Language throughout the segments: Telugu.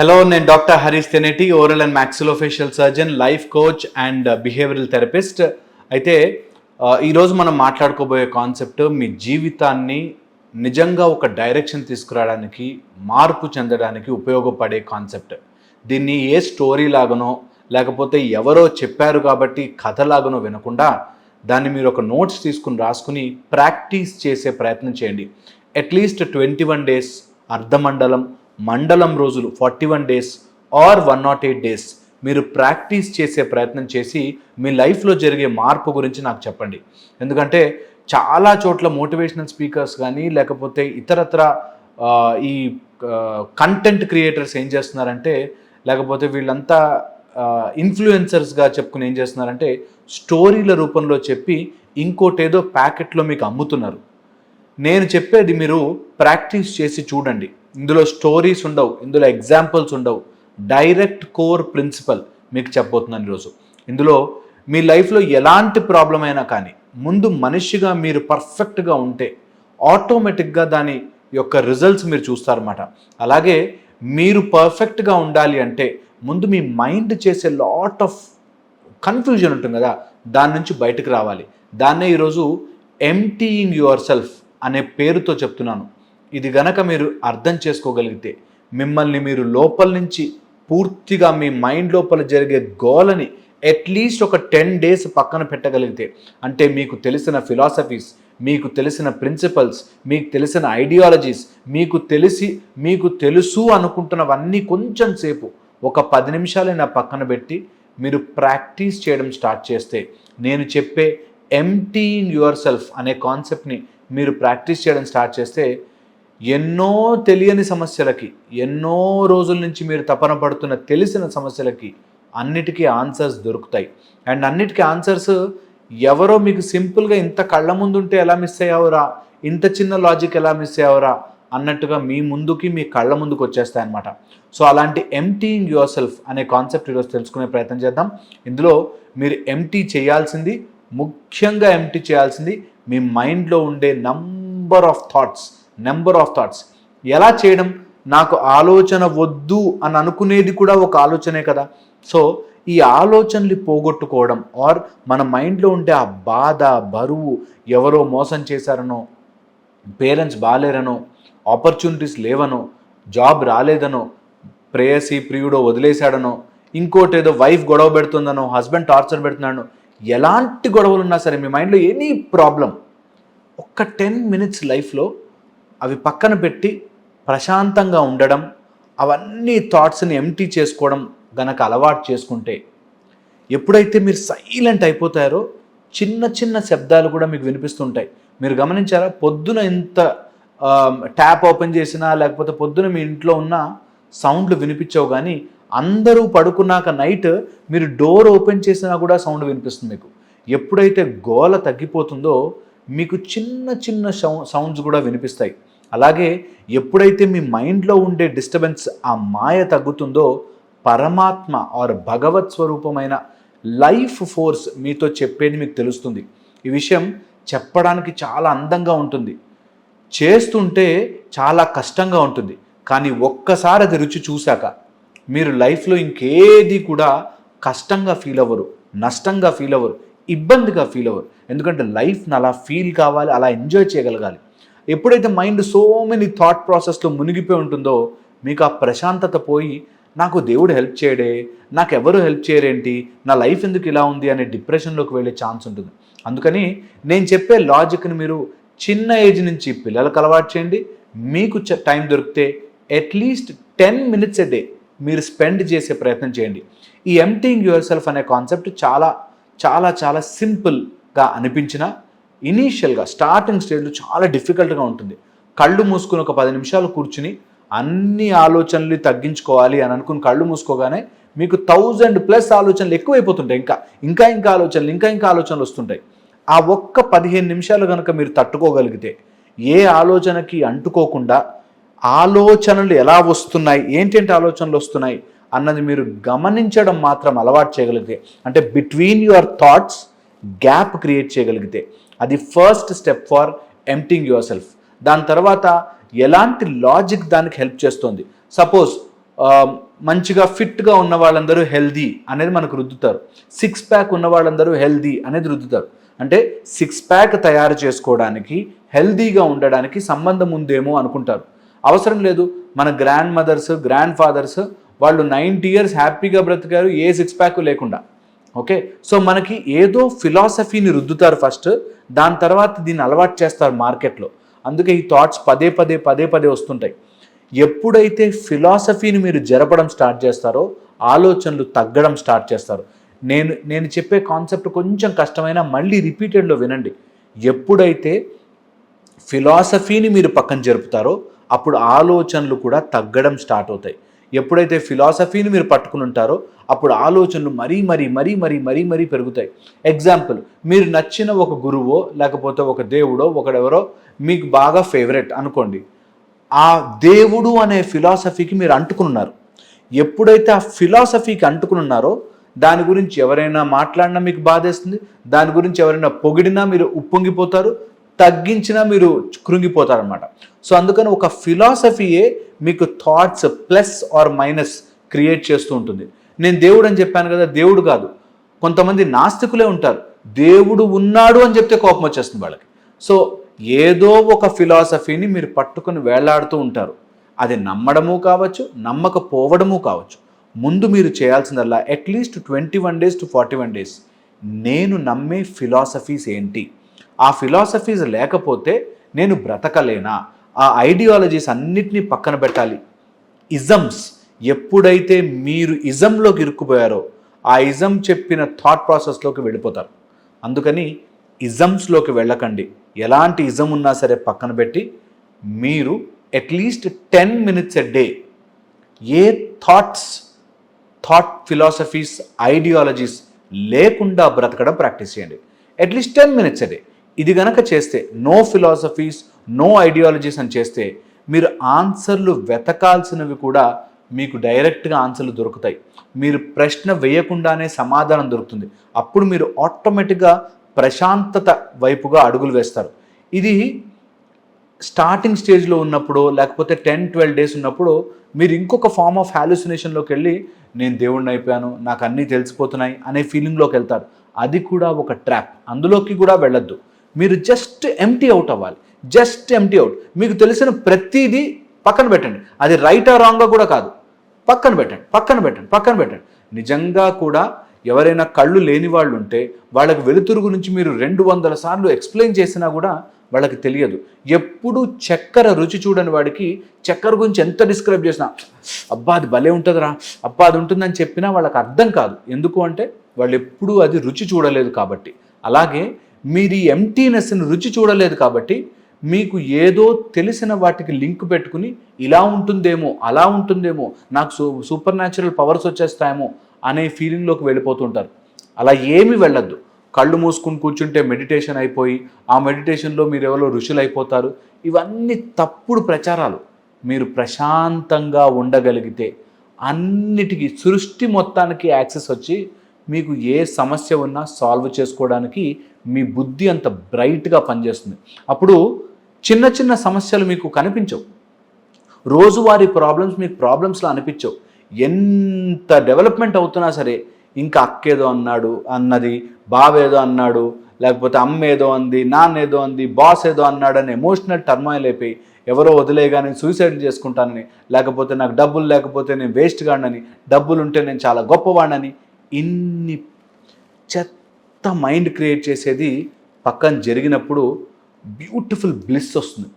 హలో నేను doctor Harish Teneti oral and maxillofacial surgeon life coach and behavioural therapist అయితే uh, ఈరోజు మనం మాట్లాడుకోబోయే కాన్సెప్ట్ మీ జీవితాన్ని నిజంగా ఒక డైరెక్షన్ తీసుకురావడానికి మార్పు చెందడానికి ఉపయోగపడే కాన్సెప్ట్ దీన్ని ఏ స్టోరీ లాగానో లేకపోతే ఎవరో చెప్పారు కాబట్టి కథలాగానో వినకుండా దాన్ని మీరు ఒక నోట్స్ తీసుకుని రాసుకుని ప్రాక్టీస్ చేసే ప్రయత్నం చేయండి. At least twenty one days అర్ధమండలం మండలం రోజులు forty one days or one nought eight days మీరు ప్రాక్టీస్ చేసే ప్రయత్నం చేసి మీ లైఫ్లో జరిగే మార్పు గురించి నాకు చెప్పండి. ఎందుకంటే చాలా చోట్ల మోటివేషనల్ స్పీకర్స్ కానీ లేకపోతే ఇతరత్ర ఈ కంటెంట్ క్రియేటర్స్ ఏం చేస్తున్నారంటే లేకపోతే వీళ్ళంతా ఇన్ఫ్లుయెన్సర్స్గా చెప్పుకుని ఏం చేస్తున్నారంటే స్టోరీల రూపంలో చెప్పి ఇంకోటేదో ప్యాకెట్లో మీకు అమ్ముతున్నారు. నేను చెప్పేది మీరు ప్రాక్టీస్ చేసి చూడండి. ఇందులో స్టోరీస్ ఉండవు ఇందులో ఎగ్జాంపుల్స్ ఉండవు. డైరెక్ట్ కోర్ ప్రిన్సిపల్ మీకు చెప్పబోతున్నాను ఈరోజు. ఇందులో మీ లైఫ్లో ఎలాంటి ప్రాబ్లం అయినా కానీ ముందు మనిషిగా మీరు పర్ఫెక్ట్గా ఉంటే ఆటోమేటిక్గా దాని యొక్క రిజల్ట్స్ మీరు చూస్తారన్నమాట. అలాగే మీరు పర్ఫెక్ట్గా ఉండాలి అంటే ముందు మీ మైండ్ చేసే లాట్ ఆఫ్ కన్ఫ్యూజన్ ఉంటుంది కదా దాని నుంచి బయటకు రావాలి. దాన్నే ఈరోజు ఎంటీయింగ్ యువర్ సెల్ఫ్ అనే పేరుతో చెప్తున్నాను. ఇది గనక మీరు అర్థం చేసుకోగలిగితే మిమ్మల్ని మీరు లోపల నుంచి పూర్తిగా మీ మైండ్ లోపల జరిగే గోలని అట్లీస్ట్ ఒక టెన్ డేస్ పక్కన పెట్టగలిగితే అంటే మీకు తెలిసిన ఫిలాసఫీస్ మీకు తెలిసిన ప్రిన్సిపల్స్ మీకు తెలిసిన ఐడియాలజీస్ మీకు తెలిసి మీకు తెలుసు అనుకుంటున్నవన్నీ కొంచెం సేపు ఒక పది నిమిషాలైనా పక్కన పెట్టి మీరు ప్రాక్టీస్ చేయడం స్టార్ట్ చేస్తే నేను చెప్పే ఎంటీ ఇన్ యువర్ సెల్ఫ్ అనే కాన్సెప్ట్ని మీరు ప్రాక్టీస్ చేయడం స్టార్ట్ చేస్తే ఎన్నో తెలియని సమస్యలకి ఎన్నో రోజుల నుంచి మీరు తపన పడుతున్న తెలిసిన సమస్యలకి అన్నిటికీ ఆన్సర్స్ దొరుకుతాయి. అండ్ అన్నిటికీ ఆన్సర్స్ ఎవరో మీకు సింపుల్గా ఇంత కళ్ళ ముందు ఉంటే ఎలా మిస్ అయ్యావురా? ఇంత చిన్న లాజిక్ ఎలా మిస్ అయ్యావురా? అన్నట్టుగా మీ ముందుకి మీ కళ్ళ ముందుకు వచ్చేస్తాయి అనమాట సో అలాంటి ఎంటీయింగ్ యువర్ సెల్ఫ్ అనే కాన్సెప్ట్ ఈరోజు తెలుసుకునే ప్రయత్నం చేద్దాం. ఇందులో మీరు ఎంటీ చేయాల్సింది ముఖ్యంగా ఎంటీ చేయాల్సింది మీ మైండ్లో ఉండే number of thoughts number of thoughts. ఎలా చేయడం? నాకు ఆలోచన వద్దు అని అనుకునేది కూడా ఒక ఆలోచనే కదా. సో ఈ ఆలోచనలు పోగొట్టుకోవడం ఆర్ మన మైండ్లో ఉండే ఆ బాధ బరువు ఎవరో మోసం చేశారనో పేరెంట్స్ బాగాలేరనో ఆపర్చునిటీస్ లేవనో జాబ్ రాలేదనో ప్రేయసి ప్రియుడో వదిలేశాడనో ఇంకోటి ఏదో వైఫ్ గొడవ పెడుతుందనో హస్బెండ్ టార్చర్ పెడుతున్నాడనో ఎలాంటి గొడవలు ఉన్నా సరే మీ మైండ్లో ఎనీ ప్రాబ్లం ఒక్క టెన్ మినిట్స్ లైఫ్లో అవి పక్కన పెట్టి ప్రశాంతంగా ఉండడం అవన్నీ థాట్స్ని ఎంటీ చేసుకోవడం గనక అలవాటు చేసుకుంటే ఎప్పుడైతే మీరు సైలెంట్ అయిపోతారో చిన్న చిన్న శబ్దాలు కూడా మీకు వినిపిస్తుంటాయి. మీరు గమనించారా? పొద్దున ఎంత ట్యాప్ ఓపెన్ చేసినా లేకపోతే పొద్దున మీ ఇంట్లో ఉన్న సౌండ్లు వినిపించవు కానీ అందరూ పడుకున్నాక నైట్ మీరు డోర్ ఓపెన్ చేసినా కూడా సౌండ్ వినిపిస్తుంది మీకు. ఎప్పుడైతే గోల తగ్గిపోతుందో మీకు చిన్న చిన్న సౌ సౌండ్స్ కూడా వినిపిస్తాయి. అలాగే ఎప్పుడైతే మీ మైండ్లో ఉండే డిస్టర్బెన్స్ ఆ మాయ తగ్గుతుందో పరమాత్మ ఆర్ భగవత్ స్వరూపమైన లైఫ్ ఫోర్స్ మీతో చెప్పేది మీకు తెలుస్తుంది. ఈ విషయం చెప్పడానికి చాలా అందంగా ఉంటుంది. చేస్తుంటే చాలా కష్టంగా ఉంటుంది. కానీ ఒక్కసారి అది రుచి చూశాక మీరు లైఫ్లో ఇంకేది కూడా కష్టంగా ఫీల్ అవ్వరు నష్టంగా ఫీల్ అవ్వరు ఇబ్బందిగా ఫీల్ అవ్వరు. ఎందుకంటే లైఫ్ని అలా ఫీల్ కావాలి అలా ఎంజాయ్ చేయగలగాలి. ఎప్పుడైతే మైండ్ సో మెనీ థాట్ ప్రాసెస్లో మునిగిపోయి ఉంటుందో మీకు ఆ ప్రశాంతత పోయి నాకు దేవుడు హెల్ప్ చేయడే నాకు ఎవరు హెల్ప్ చేయరేంటి నా లైఫ్ ఎందుకు ఇలా ఉంది అనే డిప్రెషన్లోకి వెళ్ళే ఛాన్స్ ఉంటుంది. అందుకని నేను చెప్పే లాజిక్ని మీరు చిన్న ఏజ్ నుంచి పిల్లలకు అలవాటు చేయండి. మీకు చ- టైం దొరికితే at least ten minutes a day మీరు స్పెండ్ చేసే ప్రయత్నం చేయండి. ఈ ఎంటీయింగ్ యువర్ సెల్ఫ్ అనే కాన్సెప్ట్ చాలా చాలా చాలా సింపుల్గా అనిపించిన ఇనీషియల్గా స్టార్టింగ్ స్టేజ్లో చాలా డిఫికల్ట్గా ఉంటుంది. కళ్ళు మూసుకుని ఒక పది నిమిషాలు కూర్చుని అన్ని ఆలోచనలు తగ్గించుకోవాలి అని అనుకుని కళ్ళు మూసుకోగానే మీకు థౌజండ్ ప్లస్ ఆలోచనలు ఎక్కువైపోతుంటాయి ఇంకా. ఇంకా ఇంకా ఆలోచనలు ఇంకా ఇంకా ఆలోచనలు వస్తుంటాయి. ఆ ఒక్క పదిహేను నిమిషాలు కనుక మీరు తట్టుకోగలిగితే ఏ ఆలోచనకి అంటుకోకుండా ఆలోచనలు ఎలా వస్తున్నాయి ఏంటంటే ఆలోచనలు వస్తున్నాయి అన్నది మీరు గమనించడం మాత్రం అలవాటు చేయగలిగితే అంటే between your thoughts gap create చేయగలిగితే అది first step for emptying yourself దాని తర్వాత ఎలాంటి లాజిక్ దానికి హెల్ప్ చేస్తుంది? సపోజ్ um, మంచిగా ఫిట్గా ఉన్న వాళ్ళందరూ హెల్దీ అనేది మనకు రుద్దుతారు. సిక్స్ ప్యాక్ ఉన్న వాళ్ళందరూ హెల్దీ అనేది రుద్దుతారు. అంటే సిక్స్ ప్యాక్ తయారు చేసుకోవడానికి హెల్దీగా ఉండడానికి సంబంధం ఉందేమో అనుకుంటారు. అవసరం లేదు. మన గ్రాండ్ మదర్స్ గ్రాండ్ ఫాదర్స్ వాళ్ళు నైంటీ ఇయర్స్ హ్యాపీగా బ్రతికారు ఏ సిక్స్ ప్యాక్ లేకుండా. ఓకే? సో మనకి ఏదో ఫిలాసఫీని రుద్దుతారు ఫస్ట్ దాని తర్వాత దీన్ని అలవాటు చేస్తారు మార్కెట్లో. అందుకే ఈ థాట్స్ పదే పదే పదే పదే వస్తుంటాయి. ఎప్పుడైతే ఫిలాసఫీని మీరు జరపడం స్టార్ట్ చేస్తారో ఆలోచనలు తగ్గడం స్టార్ట్ చేస్తారు. నేను నేను చెప్పే కాన్సెప్ట్ కొంచెం కష్టమైనా మళ్ళీ రిపీటెడ్లో వినండి. ఎప్పుడైతే ఫిలాసఫీని మీరు పక్కన జరుపుతారో అప్పుడు ఆలోచనలు కూడా తగ్గడం స్టార్ట్ అవుతాయి. ఎప్పుడైతే ఫిలాసఫీని మీరు పట్టుకుని ఉంటారో అప్పుడు ఆలోచనలు మరీ మరీ మరీ మరీ మరీ మరీ పెరుగుతాయి. ఎగ్జాంపుల్ మీరు నచ్చిన ఒక గురువో లేకపోతే ఒక దేవుడో ఒకడెవరో మీకు బాగా ఫేవరెట్ అనుకోండి. ఆ దేవుడు అనే ఫిలాసఫీకి మీరు అంటుకున్నారు ఎప్పుడైతే ఆ ఫిలాసఫీకి అంటుకుని ఉన్నారో దాని గురించి ఎవరైనా మాట్లాడినా మీకు బాధేస్తుంది దాని గురించి ఎవరైనా పొగిడినా మీరు ఉప్పొంగిపోతారు తగ్గించినా మీరు కృంగిపోతారు అనమాట సో అందుకని ఒక ఫిలాసఫీయే మీకు thoughts plus or minus create చేస్తూ ఉంటుంది. నేను దేవుడు అని చెప్పాను కదా దేవుడు కాదు. కొంతమంది నాస్తికులే ఉంటారు. దేవుడు ఉన్నాడు అని చెప్తే కోపం వచ్చేస్తుంది వాళ్ళకి. సో ఏదో ఒక ఫిలాసఫీని మీరు పట్టుకొని వేలాడుతూ ఉంటారు. అది నమ్మడము కావచ్చు నమ్మకపోవడము కావచ్చు. ముందు మీరు చేయాల్సిందల్లా at least twenty one days to forty one days నేను నమ్మే ఫిలాసఫీస్ ఏంటి? ఆ ఫిలాసఫీస్ లేకపోతే నేను బ్రతకలేనా? ఆ ఐడియాలజీస్ అన్నిటినీ పక్కన పెట్టాలి. ఇజమ్స్ ఎప్పుడైతే మీరు ఇజంలోకి ఇరుక్కుపోయారో ఆ ఇజం చెప్పిన థాట్ ప్రాసెస్లోకి వెళ్ళిపోతారు. అందుకని ఇజమ్స్లోకి వెళ్ళకండి. ఎలాంటి ఇజం ఉన్నా సరే పక్కన పెట్టి మీరు at least ten minutes a day A thoughts thought philosophies ideologies లేకుండా బ్రతకడం ప్రాక్టీస్ చేయండి. అట్లీస్ట్ టెన్ మినిట్స్ డే ఇది గనక చేస్తే నో ఫిలాసఫీస్ నో ఐడియాలజీస్ అని చేస్తే మీరు ఆన్సర్లు వెతకాల్సినవి కూడా మీకు డైరెక్ట్గా ఆన్సర్లు దొరుకుతాయి. మీరు ప్రశ్న వేయకుండానే సమాధానం దొరుకుతుంది. అప్పుడు మీరు ఆటోమేటిక్గా ప్రశాంతత వైపుగా అడుగులు వేస్తారు. ఇది స్టార్టింగ్ స్టేజ్లో ఉన్నప్పుడు లేకపోతే టెన్ ట్వెల్వ్ డేస్ ఉన్నప్పుడు మీరు ఇంకొక ఫామ్ ఆఫ్ హాలుసినేషన్లోకి వెళ్ళి నేను దేవుడిని అయిపోయాను నాకు అన్నీ తెలిసిపోతున్నాయి అనే ఫీలింగ్లోకి వెళ్తారు. అది కూడా ఒక ట్రాప్ అందులోకి కూడా వెళ్ళొద్దు. మీరు జస్ట్ ఎంటీ అవుట్ అవ్వాలి. జస్ట్ ఎంటీ అవుట్ మీకు తెలిసిన ప్రతిదీ పక్కన పెట్టండి. అది రైటా రాంగా కూడా కాదు. పక్కన పెట్టండి పక్కన పెట్టండి పక్కన పెట్టండి. నిజంగా కూడా ఎవరైనా కళ్ళు లేని వాళ్ళు ఉంటే వాళ్ళకి వెలుతురు గురించి మీరు రెండు వందల సార్లు ఎక్స్ప్లెయిన్ చేసినా కూడా వాళ్ళకి తెలియదు. ఎప్పుడు చక్కెర రుచి చూడని వాడికి చక్కెర గురించి ఎంత డిస్క్రైబ్ చేసినా అబ్బా అది భలే ఉంటుందిరా అబ్బా అది ఉంటుందని చెప్పినా వాళ్ళకి అర్థం కాదు. ఎందుకు అంటే వాళ్ళు ఎప్పుడూ అది రుచి చూడలేదు కాబట్టి. అలాగే మీరు ఈ ఎంటీనెస్ని రుచి చూడలేదు కాబట్టి మీకు ఏదో తెలిసిన వాటికి లింక్ పెట్టుకుని ఇలా ఉంటుందేమో అలా ఉంటుందేమో నాకు సూ సూపర్ న్యాచురల్ పవర్స్ వచ్చేస్తాయేమో అనే ఫీలింగ్లోకి వెళ్ళిపోతుంటారు అలా ఏమీ వెళ్ళొద్దు. కళ్ళు మూసుకుని కూర్చుంటే మెడిటేషన్ అయిపోయి ఆ మెడిటేషన్లో మీరు ఎవరో ఋషులు అయిపోతారు ఇవన్నీ తప్పుడు ప్రచారాలు. మీరు ప్రశాంతంగా ఉండగలిగితే అన్నిటికీ సృష్టి మొత్తానికి యాక్సెస్ వచ్చి మీకు ఏ సమస్య ఉన్నా సాల్వ్ చేసుకోవడానికి మీ బుద్ధి అంత బ్రైట్గా పనిచేస్తుంది. అప్పుడు చిన్న చిన్న సమస్యలు మీకు కనిపించవు. రోజువారీ ప్రాబ్లమ్స్ మీకు ప్రాబ్లమ్స్లో అనిపించవు. ఎంత డెవలప్మెంట్ అవుతున్నా సరే ఇంకా అక్కేదో అన్నాడు అన్నది బావేదో అన్నాడు లేకపోతే అమ్మ ఏదో అంది నాన్న ఏదో అంది బాస్ ఏదో అన్నాడు అని ఎమోషనల్ టర్మాయిల్ అయిపోయి ఎవరో వదిలేగా నేను సూసైడ్ చేసుకుంటానని లేకపోతే నాకు డబ్బులు లేకపోతే నేను వేస్ట్ కాడనని డబ్బులు ఉంటే నేను చాలా గొప్పవాడినని ఇన్ని చెత్త కొత్త మైండ్ క్రియేట్ చేసేది పక్కన జరిగినప్పుడు బ్యూటిఫుల్ బ్లిస్ వస్తుంది.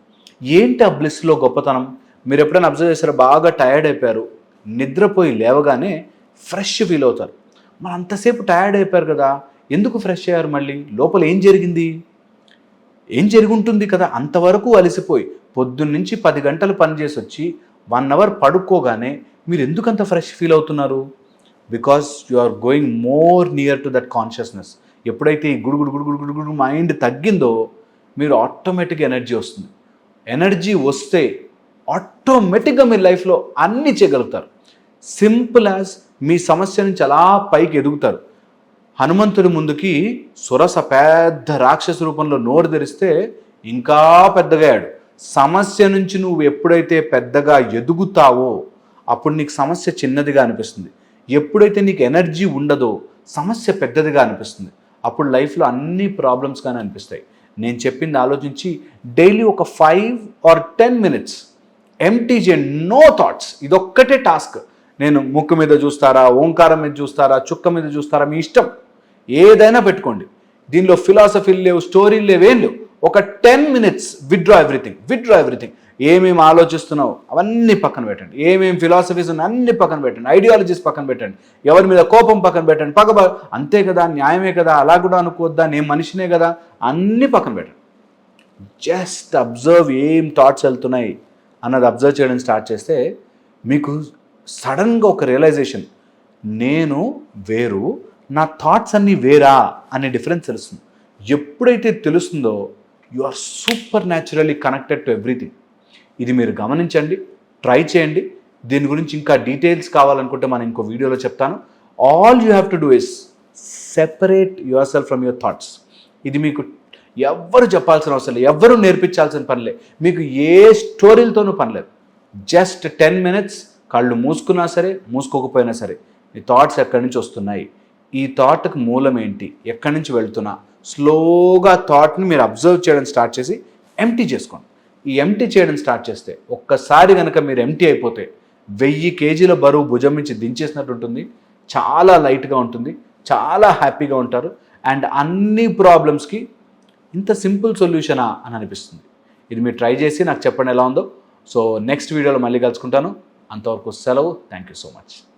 ఏంటి ఆ బ్లిస్లో గొప్పతనం? మీరు ఎప్పుడైనా అబ్జర్వ్ చేస్తారో బాగా టయర్డ్ అయిపోయారు. నిద్రపోయి లేవగానే ఫ్రెష్ ఫీల్ అవుతారు. మరి అంతసేపు టయర్డ్ అయిపోయారు కదా? ఎందుకు ఫ్రెష్ అయ్యారు మళ్ళీ? లోపల ఏం జరిగింది? ఏం జరిగి ఉంటుంది కదా? అంతవరకు అలసిపోయి పొద్దున్నుంచి పది గంటలు పనిచేసి వచ్చి వన్ అవర్ పడుకోగానే మీరు ఎందుకంత ఫ్రెష్ ఫీల్ అవుతున్నారు? Because you are going more near to that consciousness. ఎప్పుడైతే ఈ గుడుగుడు గుడుగుడు గుడుగుడు మైండ్ తగ్గిందో మీరు ఆటోమేటిక్ ఎనర్జీ వస్తుంది. ఎనర్జీ వస్తే ఆటోమేటిక్గా మీ లైఫ్లో అన్నీ చేయగలుగుతారు. సింపుల్ యాజ్ మీ సమస్య నుంచి అలా పైకి ఎదుగుతారు. హనుమంతుడి ముందుకి సురస పెద్ద రాక్షస రూపంలో నోరు తెరిస్తే ఇంకా పెద్దగాయాడు సమస్య నుంచి నువ్వు ఎప్పుడైతే పెద్దగా ఎదుగుతావో అప్పుడు నీకు సమస్య చిన్నదిగా అనిపిస్తుంది. ఎప్పుడైతే నీకు ఎనర్జీ ఉండదో సమస్య పెద్దదిగా అనిపిస్తుంది. అప్పుడు లైఫ్లో అన్ని ప్రాబ్లమ్స్ కానీ అనిపిస్తాయి. నేను చెప్పింది ఆలోచించి డైలీ ఒక ఫైవ్ ఆర్ టెన్ మినిట్స్ ఎంటీజే నో థాట్స్ ఇదొక్కటే టాస్క్ నేను ముక్కు మీద చూస్తారా ఓంకారం మీద చూస్తారా చుక్క మీద చూస్తారా మీ ఇష్టం. ఏదైనా పెట్టుకోండి. దీనిలో ఫిలాసఫీలు లేవు స్టోరీలు లేవు ఏం లేవు. ఒక ten minutes withdraw everything withdraw everything ఏమేమి ఆలోచిస్తున్నావు? అవన్నీ పక్కన పెట్టండి. ఏమేమి ఫిలాసఫీస్ ఉన్నాయి? అన్ని పక్కన పెట్టండి. ఐడియాలజీస్ పక్కన పెట్టండి. ఎవరి మీద కోపం పక్కన పెట్టండి. పక్క అంతే కదా న్యాయమే కదా అలా కూడా అనుకోవద్దా? నేను మనిషినే కదా? అన్నీ పక్కన పెట్టండి. జస్ట్ అబ్జర్వ్ ఏం థాట్స్ వెళ్తున్నాయి అన్నది అబ్జర్వ్ చేయడం స్టార్ట్ చేస్తే మీకు సడన్గా ఒక రియలైజేషన్ నేను వేరు నా థాట్స్ అన్నీ వేరా అనే డిఫరెన్స్ తెలుస్తుంది. ఎప్పుడైతే తెలుస్తుందో you are super naturally connected to everything ఇది మీరు గమనించండి ట్రై చేయండి. దీని గురించి ఇంకా డీటెయిల్స్ కావాలనుకుంటే మనం ఇంకో వీడియోలో చెప్తాను. All you have to do is separate yourself from your thoughts ఇది మీకు ఎవ్వరు చెప్పాల్సిన అవసరం లేదు ఎవ్వరు నేర్పించాల్సిన పనిలే మీకు ఏ స్టోరీలతోనూ పనిలేదు జస్ట్ టెన్ మినిట్స్ కళ్ళు మూసుకున్నా సరే మూసుకోకపోయినా సరే ఈ థాట్స్ ఎక్కడి నుంచి వస్తున్నాయి? ఈ థాట్కి మూలం ఏంటి? ఎక్కడి నుంచి వెళ్తున్నా? స్లోగా థాట్ని మీరు అబ్జర్వ్ చేయడం స్టార్ట్ చేసి ఎంటీ చేసుకోండి. ఈ ఎంటీ చేయడం స్టార్ట్ చేస్తే ఒక్కసారి కనుక మీరు ఎంటీ అయిపోతే వెయ్యి కేజీల బరువు భుజం నుంచి దించేసినట్టు ఉంటుంది. చాలా లైట్గా ఉంటుంది. చాలా హ్యాపీగా ఉంటారు. అండ్ అన్ని ప్రాబ్లమ్స్కి ఇంత సింపుల్ సొల్యూషనా అని అనిపిస్తుంది. ఇది మీరు ట్రై చేసి నాకు చెప్పండి ఎలా ఉందో. సో నెక్స్ట్ వీడియోలో మళ్ళీ కలుసుకుంటాను. అంతవరకు సెలవు. Thank you so much